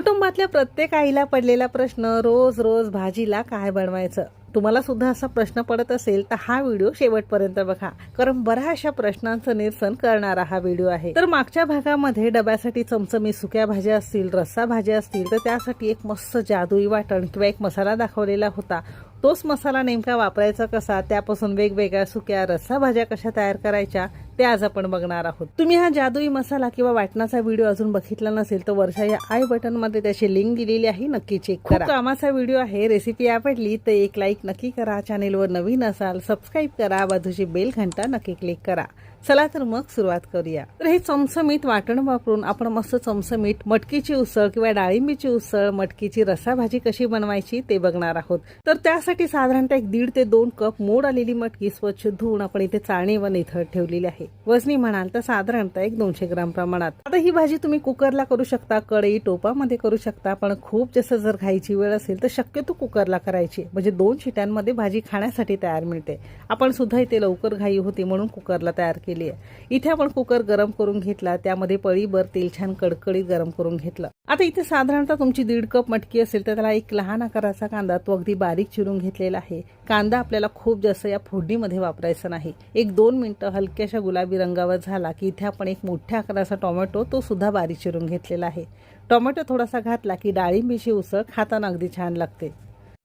कुटुंबातल्या प्रत्येक आईला पडलेला प्रश्न रोज रोज भाजीला काय बनवायचं? तुम्हाला सुद्धा असा प्रश्न पडत असेल तर हा व्हिडिओ शेवटपर्यंत बघा. कारण बऱ्याचशा प्रश्नांचं निरसन करणारा हा व्हिडिओ आहे. तर मागच्या भागामध्ये डब्यासाठी चमचमी सुक्या भाज्या असतील रस्सा भाज्या असतील तर त्यासाठी एक मस्त जादुई वाटण किंवा एक मसाला दाखवलेला होता. तोच मसाला नेमका वापरायचा कसा? त्यापासून वेगवेगळ्या सुक्या रस्सा भाज्या कशा तयार करायच्या? ते आज आपण बघणार आहोत. तुम्ही हा जादुई मसाला किंवा वाटणाचा व्हिडिओ अजून बघितला नसेल तर वरच्या या आय बटनमध्ये त्याची लिंक दिलेली आहे. नक्की चेक करा. कामाचा व्हिडिओ आहे. रेसिपी आवडली तर एक लाईक नक्की करा. चॅनेलवर नवीन असाल सबस्क्राईब करा. बाजूची बेल घंटा नक्की क्लिक करा. चला तर मग सुरुवात करूया. तर हे चमचमीत वाटण वापरून आपण मस्त चमचमीत मटकीची उसळ किंवा डाळिंबीची उसळ मटकीची रसा भाजी कशी बनवायची ते बघणार आहोत. तर त्यासाठी साधारणतः एक दीड ते दोन कप मोड आलेली मटकी स्वच्छ धुवून आपण इथे चाळणी व निथळ ठेवलेली आहे. वजनी म्हणाल तर साधारणतः एक दोनशे ग्राम प्रमाणात. आता ही भाजी तुम्ही कुकरला करू शकता कढई टोपामध्ये करू शकता पण खूप जास्त जर घायची वेळ असेल तर शक्यतो कुकरला करायची. म्हणजे दोन शिट्यांमध्ये भाजी खाण्यासाठी तयार मिळते. आपण सुद्धा इथे लवकर घाई होती म्हणून कुकरला तयार केली आहे. इथे आपण कुकर गरम करून घेतला त्यामध्ये पळीभर तेल छान कडकडीत गरम करून घेतलं. आता इथे साधारणतः तुमची दीड कप मटकी असेल तर त्याला एक लहान आकाराचा कांदा तो अगदी बारीक चिरून घेतलेला आहे. कांदा आपल्याला खूप जास्त या फोडणीमध्ये वापरायचा नाही. एक दोन मिनिटं हलक्याशा गुलाब गुलाबी रंगावर झाला की इथे आपण एक मोठ्या आकाराचा टोमॅटो तो सुद्धा बारीक चिरून घेतलेला आहे. टोमॅटो थोडासा घातला की डाळिंबीची उसळ खाताना अगदी छान लागते.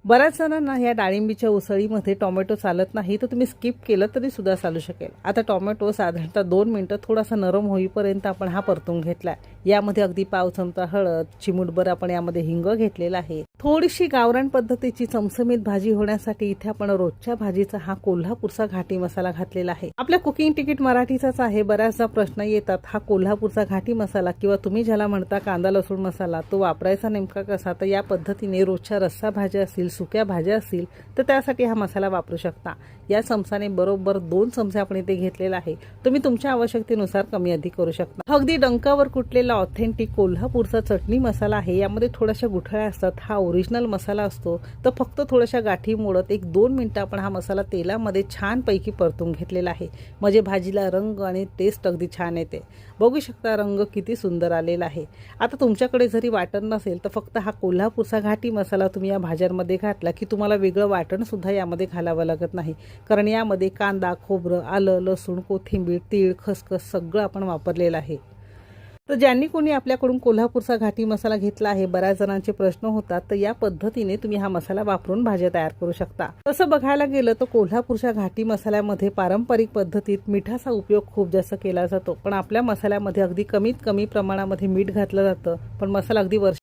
बऱ्याच जणांना या डाळिंबीच्या उसळीमध्ये टोमॅटो चालत नाही तर तुम्ही स्किप केलं तरी सुद्धा चालू शकेल. आता टोमॅटो साधारणतः दोन मिनिटं थोडासा नरम होईपर्यंत आपण हा परतून घेतला आहे यामध्ये अगदी पाव चमचा हळद चिमूटभर आपण यामध्ये हिंग घेतलेला आहे. थोडीशी गावरान पद्धतीची चमचमीत भाजी होण्यासाठी इथे आपण रोजच्या भाजीचा हा कोल्हापूरचा घाटी मसाला घातलेला आहे. आपल्या कुकिंग तिकीट मराठीचाच आहे. बऱ्याचदा प्रश्न येतात हा कोल्हापूरचा घाटी मसाला किंवा तुम्ही ज्याला म्हणता कांदा लसूण मसाला तो वापरायचा नेमका कसा? तर या पद्धतीने रोजच्या रस्सा भाज्या असतील सुक्या भाज्या असतील तर त्यासाठी हा मसाला वापरू शकता. या चमचाने बरोबर दोन चमचे आपण इथे घेतलेला आहे. तुम्ही तुमच्या आवश्यकतेनुसार कमी अधिक करू शकता. अगदी डंकावर कुठलेला ऑथेंटिक कोल्हापूरचा चटणी मसाला आहे. यामध्ये थोड्याशा गुठळ्या असतात. हा ओरिजिनल मसाला असतो. तर फक्त थोड्याशा गाठी मोडत एक दोन मिनटं आपण हा मसाला तेलामध्ये छानपैकी परतून घेतलेला आहे. म्हणजे भाजीला रंग आणि टेस्ट अगदी छान येते. बघू शकता रंग किती सुंदर आलेला आहे. आता तुमच्याकडे जरी वाटण नसेल तर फक्त हा कोल्हापूरचा घाटी मसाला तुम्ही या भाज्यांमध्ये घातला की तुम्हाला वेगळं वाटणसुद्धा यामध्ये घालावं लागत नाही. कारण यामध्ये कांदा खोबरं आलं लसूण कोथिंबीर तीळ खसखस सगळं आपण वापरलेलं आहे. तर ज्यांनी कोणी आपल्याकडून कोल्हापूरचा घाटी मसाला घेतला आहे बऱ्याच जणांचे प्रश्न होतात तर या पद्धतीने तुम्ही हा मसाला वापरून भाज्या तयार करू शकता. तसं बघायला गेलं तर कोल्हापूरच्या घाटी मसाल्यामध्ये पारंपरिक पद्धतीत मिठाचा उपयोग खूप जास्त केला जातो. पण आपल्या मसाल्यामध्ये अगदी कमीत कमी प्रमाणामध्ये मीठ घातलं जातं पण मसाला अगदी वर्ष